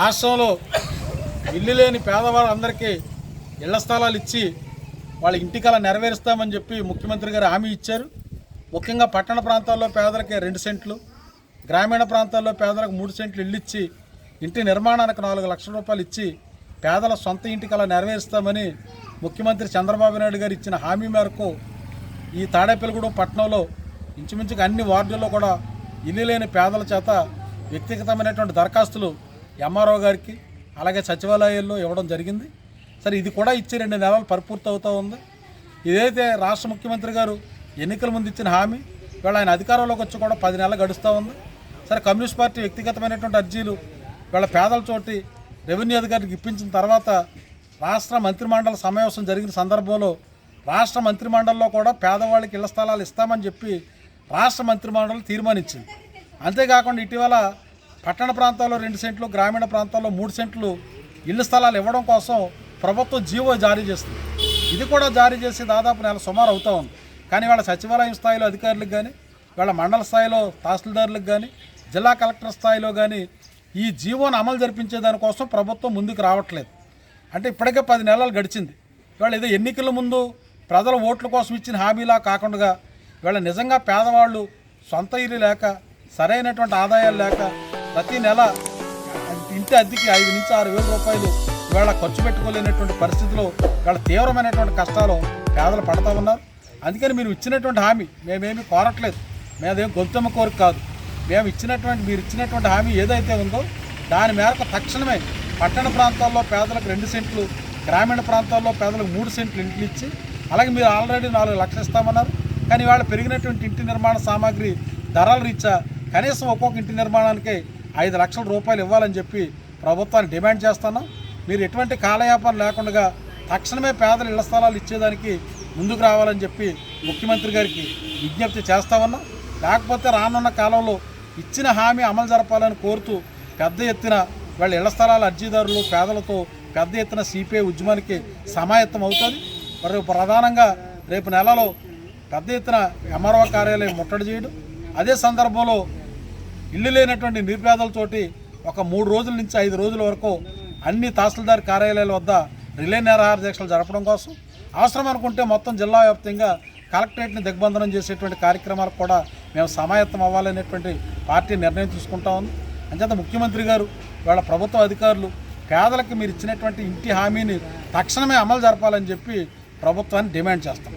రాష్ట్రంలో ఇల్లు లేని పేదవాళ్ళందరికీ ఇళ్ళ స్థలాలు ఇచ్చి వాళ్ళ ఇంటికలా నెరవేరుస్తామని చెప్పి ముఖ్యమంత్రి గారు హామీ ఇచ్చారు. ముఖ్యంగా పట్టణ ప్రాంతాల్లో పేదలకి రెండు సెంట్లు గ్రామీణ ప్రాంతాల్లో పేదలకు మూడు సెంట్లు ఇల్లు ఇచ్చి ఇంటి నిర్మాణానికి నాలుగు లక్షల రూపాయలు ఇచ్చి పేదల సొంత ఇంటికలా నెరవేరుస్తామని ముఖ్యమంత్రి చంద్రబాబు నాయుడు గారు ఇచ్చిన హామీ మేరకు ఈ తాడేపల్లిగూడెం పట్టణంలో ఇంచుమించుగా అన్ని వార్డుల్లో కూడా ఇల్లు లేని పేదల చేత వ్యక్తిగతమైనటువంటి దరఖాస్తులు ఎంఆర్ఓ గారికి అలాగే సచివాలయాల్లో ఇవ్వడం జరిగింది. సరే ఇది కూడా ఇచ్చి రెండు నెలలు పరిపూర్తి అవుతూ ఉంది. ఇదైతే రాష్ట్ర ముఖ్యమంత్రి గారు ఎన్నికల ముందు ఇచ్చిన హామీ ఇవాళ ఆయన అధికారంలోకి వచ్చి కూడా పది నెలలు గడుస్తూ ఉంది. సరే కమ్యూనిస్ట్ పార్టీ వ్యక్తిగతమైనటువంటి అర్జీలు వీళ్ళ పేదల చోటి రెవెన్యూ అధికారికి ఇప్పించిన తర్వాత రాష్ట్ర మంత్రిమండలి సమావేశం జరిగిన సందర్భంలో రాష్ట్ర మంత్రిమండలిలో కూడా పేదవాళ్ళకి ఇళ్ళ స్థలాలు ఇస్తామని చెప్పి రాష్ట్ర మంత్రిమండలి తీర్మానించింది. అంతేకాకుండా ఇటీవల పట్టణ ప్రాంతాల్లో రెండు సెంట్లు గ్రామీణ ప్రాంతాల్లో మూడు సెంట్లు ఇళ్ళ స్థలాలు ఇవ్వడం కోసం ప్రభుత్వం జీవో జారీ చేస్తుంది. ఇది కూడా జారీ చేసి దాదాపు నెల సుమారు అవుతూ ఉంది. కానీ వాళ్ళ సచివాలయం స్థాయిలో అధికారులకు కానీ వాళ్ళ మండల స్థాయిలో తహసీల్దారులకు కానీ జిల్లా కలెక్టర్ స్థాయిలో కానీ ఈ జీవోను అమలు జరిపించే దానికోసం ప్రభుత్వం ముందుకు రావట్లేదు. అంటే ఇప్పటికే పది నెలలు గడిచింది. ఇవాళ ఏదో ఎన్నికల ముందు ప్రజల ఓట్ల కోసం ఇచ్చిన హామీలా కాకుండా ఇవాళ నిజంగా పేదవాళ్ళు సొంత ఇల్లు లేక సరైనటువంటి ఆదాయాలు లేక ప్రతి నెల ఇంటి అద్దెకి ఐదు నుంచి ఆరు వేల రూపాయలు ఇవాళ ఖర్చు పెట్టుకోలేనటువంటి పరిస్థితిలో ఇవాళ తీవ్రమైనటువంటి కష్టాలు పేదలు పడతా ఉన్నారు. అందుకని మీరు ఇచ్చినటువంటి హామీ మేమేమి కోరట్లేదు. మేదేం గొంతమ్మ కోరిక కాదు. మేము ఇచ్చినటువంటి మీరు ఇచ్చినటువంటి హామీ ఏదైతే ఉందో దాని మేరకు తక్షణమే పట్టణ ప్రాంతాల్లో పేదలకు రెండు సెంట్లు గ్రామీణ ప్రాంతాల్లో పేదలకు మూడు సెంట్లు ఇంట్లు ఇచ్చి అలాగే మీరు ఆల్రెడీ నాలుగు లక్షలు ఇస్తామన్నారు. కానీ ఇవాళ పెరిగినటువంటి ఇంటి నిర్మాణ సామాగ్రి ధరల రీత్యా కనీసం ఒక్కొక్క ఇంటి నిర్మాణానికి ఐదు లక్షల రూపాయలు ఇవ్వాలని చెప్పి ప్రభుత్వాన్ని డిమాండ్ చేస్తున్నాం. మీరు ఎటువంటి కాలయాపన లేకుండా తక్షణమే పేదలు ఇళ్ళ స్థలాలు ఇచ్చేదానికి ముందుకు రావాలని చెప్పి ముఖ్యమంత్రి గారికి విజ్ఞప్తి చేస్తా ఉన్నాం. లేకపోతే రానున్న కాలంలో ఇచ్చిన హామీ అమలు జరపాలని కోరుతూ పెద్ద ఎత్తున వాళ్ళ ఇళ్ళ స్థలాల అర్జీదారులు పేదలతో పెద్ద ఎత్తున సిపిఐ ఉద్యమానికి సమాయత్తం అవుతుంది. మరి ప్రధానంగా రేపు నెలలో పెద్ద ఎత్తున ఎంఆర్ఓ కార్యాలయం ముట్టడి చేయడం. అదే సందర్భంలో ఇల్లు లేనటువంటి నిరుపేదలతోటి ఒక మూడు రోజుల నుంచి ఐదు రోజుల వరకు అన్ని తహసీల్దార్ కార్యాలయాల వద్ద రిలే నిరాహార దీక్షలు జరపడం కోసం అవసరం అనుకుంటే మొత్తం జిల్లా వ్యాప్తంగా కలెక్టరేట్ని దిగ్బంధనం చేసేటువంటి కార్యక్రమాలకు కూడా మేము సమాయత్తం అవ్వాలనేటువంటి పార్టీ నిర్ణయం తీసుకుంటా ఉంది. అంచేత ముఖ్యమంత్రి గారు వాళ్ళ ప్రభుత్వ అధికారులు పేదలకు మీరు ఇచ్చినటువంటి ఇంటి హామీని తక్షణమే అమలు జరపాలని చెప్పి ప్రభుత్వాన్ని డిమాండ్ చేస్తాం.